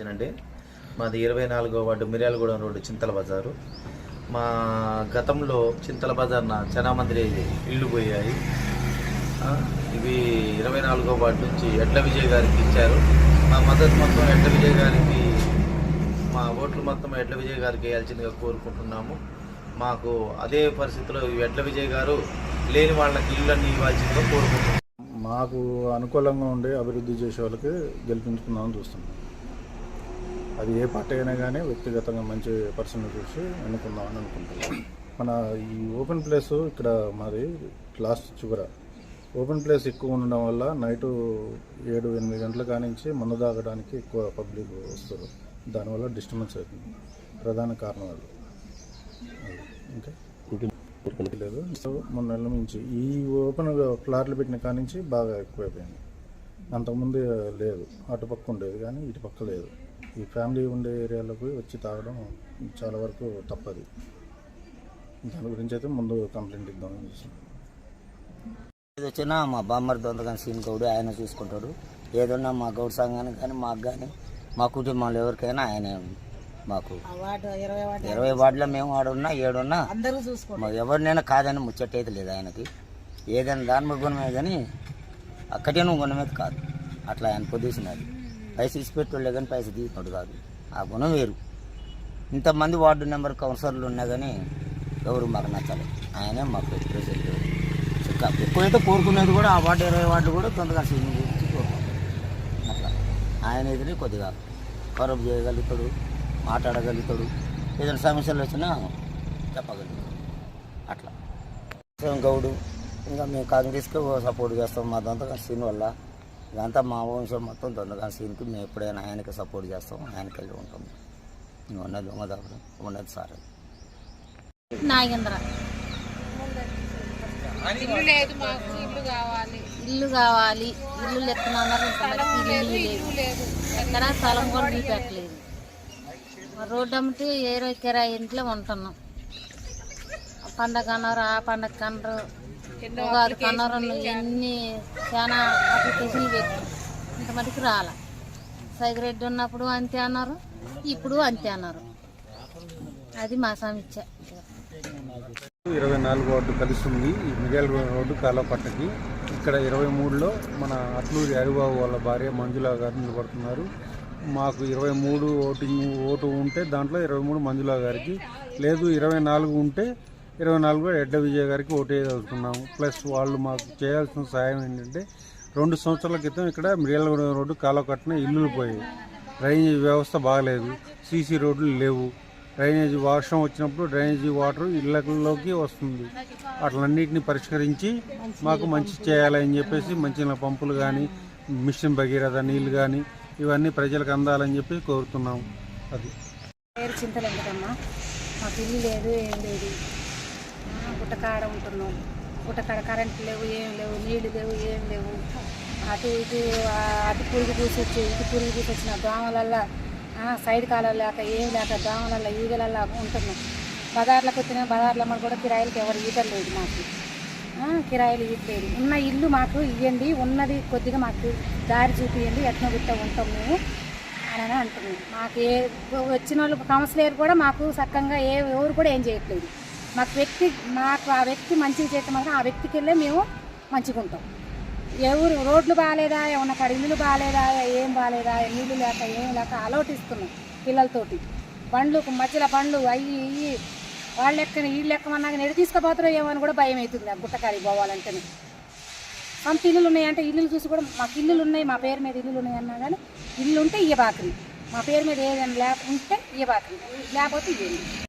మల్లికార్జున అండి మాది ఇరవై నాలుగో వార్డు మిర్యాలగూడెం రోడ్డు చింతల బజారు. మా గతంలో చింతల బజార్న చాలా ఇళ్ళు పోయాయి. ఇవి ఇరవై నాలుగో వార్డు నుంచి ఎడ్ల విజయ్ గారికి ఇచ్చారు. మా మద్దతు మొత్తం ఎడ్ల విజయ్ గారికి మా ఓట్లు మొత్తం ఎడ్ల విజయ్ గారికి వేయాల్సిందిగా కోరుకుంటున్నాము. మాకు అదే పరిస్థితిలో ఎడ్ల విజయ్ గారు లేని వాళ్ళకి ఇళ్ళని ఇవ్వాల్సిందిగా కోరుకుంటున్నాము. మాకు అనుకూలంగా ఉండే అభివృద్ధి చేసే వాళ్ళకి గెలిపించుకుందామని చూస్తున్నాం. అది ఏ పార్టీ అయినా కానీ వ్యక్తిగతంగా మంచి పర్సన్ చూసి ఎన్నుకుందామని అనుకుంటున్నాం. మన ఈ ఓపెన్ ప్లేస్ ఇక్కడ మాది లాస్ట్ చివర. ఓపెన్ ప్లేస్ ఎక్కువ ఉండడం వల్ల నైటు ఏడు ఎనిమిది గంటల కానించి మందు తాగడానికి ఎక్కువ పబ్లిక్ వస్తారు. దానివల్ల డిస్టర్బెన్స్ అవుతుంది. ప్రధాన కారణం అది. ఇంకా? లేదు. సో మూడు నెలల నుంచి ఈ ఓపెన్ ఫ్లాట్లు పెట్టిన కానించి బాగా ఎక్కువైపోయింది. అంతకుముందు లేదు. అటుపక్క ఉండేది కానీ ఇటు పక్క లేదు. ఈ ఫ్యామిలీ ఉండే ఏరియాలోకి వచ్చి తాగడం చాలా వరకు తప్పది. దాని గురించి అయితే ముందు కంప్లైంట్ చూసాం ఇది వచ్చినా మా బామ్మర్ దొందగాని సీన్ గౌడు ఆయన చూసుకుంటాడు. ఏదన్నా మా గౌడ్ సంఘానికి కానీ మాకు కానీ మా కుటుంబంలో ఎవరికైనా ఆయనే మాకు. ఇరవై వార్డులో మేము ఆడున్నా ఏడున్నా మాకు ఎవరినైనా కాదని ముచ్చట్టయితే లేదు ఆయనకి. ఏదైనా దాని గుణమే కానీ అక్కడేనూ గుణమేది కాదు. అట్లా ఆయన పొజిషన్ అది. పైసలు ఇచ్చిపెట్టుకోలే కానీ పైసలు తీసుకున్నాడు కాదు. ఆ గుణం వేరు. ఇంతమంది వార్డు నెంబర్ కౌన్సిలర్లు ఉన్నా కానీ ఎవరు మాకు నచ్చలేదు ఆయనే మాకు ప్రెసిడెంట్. ఎక్కువైతే కోరుకునేది కూడా ఆ వార్డు ఇరవై వార్డు కూడా తొందరగా సీన్ గురించి అట్లా. ఆయన ఎదురు కొద్దిగా కరబ్ చేయగలుగుతాడు మాట్లాడగలుగుతాడు. ఏదైనా సమస్యలు వచ్చినా చెప్పగలుగుతాడు. అట్లా. గౌడు ఇంకా మేము కాంగ్రెస్కి సపోర్ట్ చేస్తాం మా దొంతగా సీన్ వల్ల ఇదంతా మా వంశం మొత్తం దొంతగా సీన్కి మేము ఎప్పుడైనా ఆయనకి సపోర్ట్ చేస్తాం ఆయనకి వెళ్ళి ఉంటాం. ఉన్నది ఉమ్మదాపురం ఉన్నది సార్ నాగేంద్ర. ఇల్లు లేదు మాకు ఇల్లు కావాలి. ఇల్లు కావాలి. ఇల్లు ఇల్లు లేదు ఎక్కడ స్థలం కూడా మీ పెట్టలేదు రోడ్డు అమ్మటి ఏరో కిరాయి ఇంట్లో ఉంటున్నాం. పండగ అన్నారు ఆ పండగ కన్నారు. ఉగాది కన్నారు ఎన్ని చాలా అప్లికేషన్లు పెట్టి ఇంత మటుకు రాల. ఉన్నప్పుడు అంతే అన్నారు ఇప్పుడు అంతే అన్నారు. అది మా సమీక్ష ఇరవై నాలుగు వార్డు కలుస్తుంది ఈ రోడ్డు కాలపట్టకి ఇక్కడ ఇరవై మూడులో మన అట్లూరి హరిబాబు వాళ్ళ భార్య మంజులా గారు నిలబడుతున్నారు. మాకు ఇరవై మూడు ఓటింగ్ ఓటు ఉంటే దాంట్లో ఇరవై మూడు మంజులా గారికి లేదు ఇరవై నాలుగు ఉంటే ఇరవై నాలుగు ఎడ్ల విజయ్ గారికి ఓటు వేయదలుచుకున్నాము. ప్లస్ వాళ్ళు మాకు చేయాల్సిన సహాయం ఏంటంటే రెండు సంవత్సరాల క్రితం ఇక్కడ మిర్యాలగూడ రోడ్డు కాలకట్టున ఇల్లులు పోయాయి. డ్రైనేజ్ వ్యవస్థ బాగలేదు. సీసీ రోడ్లు లేవు. డ్రైనేజ్ వర్షం వచ్చినప్పుడు డ్రైనేజీ వాటర్ ఇళ్ళలోకి వస్తుంది. అట్లన్నిటిని పరిష్కరించి మాకు మంచి చేయాలని చెప్పేసి మంచి పంపులు కానీ మిషన్ భగీరథ నీళ్ళు కానీ ఇవన్నీ ప్రజలకు అందాలని చెప్పి కోరుతున్నాం అది. పేరు మాకు ఇల్లు లేదు ఏం లేదు. గుట్టకాడ ఉంటున్నాం. గుట్టకాడ కరెంట్ లేవు ఏం లేవు నీళ్ళు లేవు ఏం లేవు. అటు ఇటు అటు పురుగు పూసొచ్చి ఇటు పురుగు పూసొచ్చిన దోమలల్లా సైడ్ కాలం లేక ఏం లేక దోమలల్లా ఈగలల్లా ఉంటున్నాం. బజార్లకు వచ్చిన బజార్లో మనకు కూడా కిరాయిలకి ఎవరు ఈగలు లేదు మాకు. కిరాయిలు ఇవ్వలేదు ఉన్న ఇల్లు మాకు ఇవ్వండి ఉన్నది కొద్దిగా మాకు దారి చూపియండి ఎట్నో గుట్ట ఉంటాం మేము అని అంటున్నాం. మాకు ఏ వచ్చిన వాళ్ళు కౌన్సిలర్ కూడా మాకు సక్కంగా ఏ ఎవరు కూడా ఏం చేయట్లేదు. మాకు వ్యక్తి మాకు ఆ వ్యక్తి మంచిగా చేయటం మాత్రం ఆ వ్యక్తికి వెళ్ళే మేము మంచిగా ఉంటాం. ఎవరు రోడ్లు బాగాలేదా ఏమన్నా కాడ ఇల్లులు బాగాలేదా ఏం బాగాలేదా నీళ్ళు లేక ఏం లేక అలౌట్ ఇస్తున్నాం పిల్లలతోటి. బండ్లు మధ్యలో బండ్లు అయ్యి ఇయ్యి. వాళ్ళు ఎక్కని వీళ్ళు ఎక్కమన్నా కానీ తీసుకుపోతారో ఏమో అని కూడా భయం అవుతుంది ఆ గుట్టకాడికి పోవాలంటేనే. సొంత ఇల్లులు ఉన్నాయంటే ఇల్లులు చూసి కూడా మాకు ఇల్లులు ఉన్నాయి మా పేరు మీద ఇల్లులు ఉన్నాయి అన్నా కానీ ఇల్లు ఉంటే ఇయ్య బాకరి మా పేరు మీద ఏదైనా లేకుంటే ఇయ్య బాకరి లేకపోతే ఇవ్వండి